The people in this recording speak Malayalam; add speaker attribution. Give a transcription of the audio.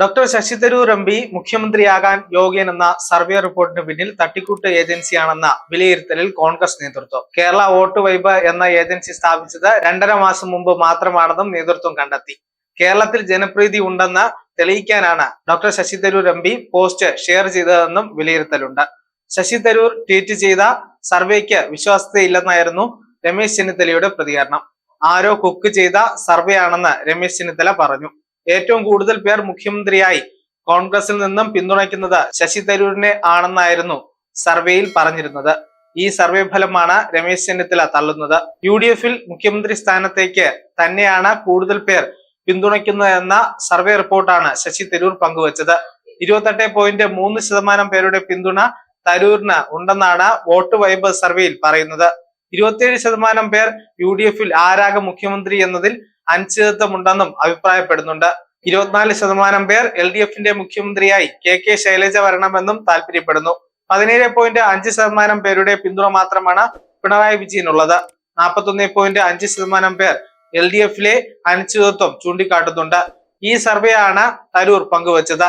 Speaker 1: Doctor Shashi Tharoor M P മുഖ്യമന്ത്രിയാകാൻ യോഗ്യനെന്ന സർവേ റിപ്പോർട്ടിന് പിന്നിൽ തട്ടിക്കൂട്ട് ഏജൻസിയാണെന്ന വിലയിരുത്തലിൽ കോൺഗ്രസ് നേതൃത്വം. കേരള വോട്ട് വൈബ് എന്ന ഏജൻസി സ്ഥാപിച്ചത് രണ്ടര മാസം മുമ്പ് മാത്രമാണെന്നും നേതൃത്വം കണ്ടെത്തി. കേരളത്തിൽ ജനപ്രീതി ഉണ്ടെന്ന് തെളിയിക്കാനാണ് doctor Shashi Tharoor M P post share ചെയ്തതെന്നും വിലയിരുത്തലുണ്ട്. ശശി തരൂർ ട്വീറ്റ് ചെയ്ത സർവേക്ക് വിശ്വാസ്യതയില്ലെന്നായിരുന്നു രമേശ് ചെന്നിത്തലയുടെ പ്രതികരണം. ആരോ കുക്ക് ചെയ്ത സർവേ ആണെന്ന് രമേശ് ചെന്നിത്തല പറഞ്ഞു. ഏറ്റവും കൂടുതൽ പേർ മുഖ്യമന്ത്രിയായി കോൺഗ്രസിൽ നിന്നും പിന്തുണയ്ക്കുന്നത് ശശി തരൂരിനെ ആണെന്നായിരുന്നു സർവേയിൽ പറഞ്ഞിരുന്നത്. ഈ സർവേ ഫലമാണ് രമേശ് ചെന്നിത്തല തള്ളുന്നത്. യു ഡി എഫിൽ മുഖ്യമന്ത്രി സ്ഥാനത്തേക്ക് തന്നെയാണ് കൂടുതൽ പേർ പിന്തുണയ്ക്കുന്നതെന്ന സർവേ റിപ്പോർട്ടാണ് ശശി തരൂർ പങ്കുവച്ചത്. ഇരുപത്തെട്ട് പോയിന്റ് മൂന്ന് ശതമാനം പേരുടെ പിന്തുണ തരൂരിന് ഉണ്ടെന്നാണ് വോട്ട് വൈബ് സർവേയിൽ പറയുന്നത്. ഇരുപത്തിയേഴ് ശതമാനം പേർ യു ഡി എഫിൽ ആരാകും മുഖ്യമന്ത്രി എന്നതിൽ അനിശ്ചിതത്വമുണ്ടെന്നും അഭിപ്രായപ്പെടുന്നുണ്ട്. ഇരുപത്തിനാല് ശതമാനം പേർ എൽ ഡി എഫിന്റെ മുഖ്യമന്ത്രിയായി കെ കെ ശൈലജ വരണമെന്നും താല്പര്യപ്പെടുന്നു. പതിനേഴ് പോയിന്റ് അഞ്ച് ശതമാനം പേരുടെ പിന്തുണ മാത്രമാണ് പിണറായി വിജയനുള്ളത്. നാൽപ്പത്തൊന്ന് പോയിന്റ് അഞ്ച് ശതമാനം പേർ എൽ ഡി എഫിലെ അനിശ്ചിതത്വം ചൂണ്ടിക്കാട്ടുന്നുണ്ട്. ഈ സർവേയാണ് തരൂർ പങ്കുവച്ചത്.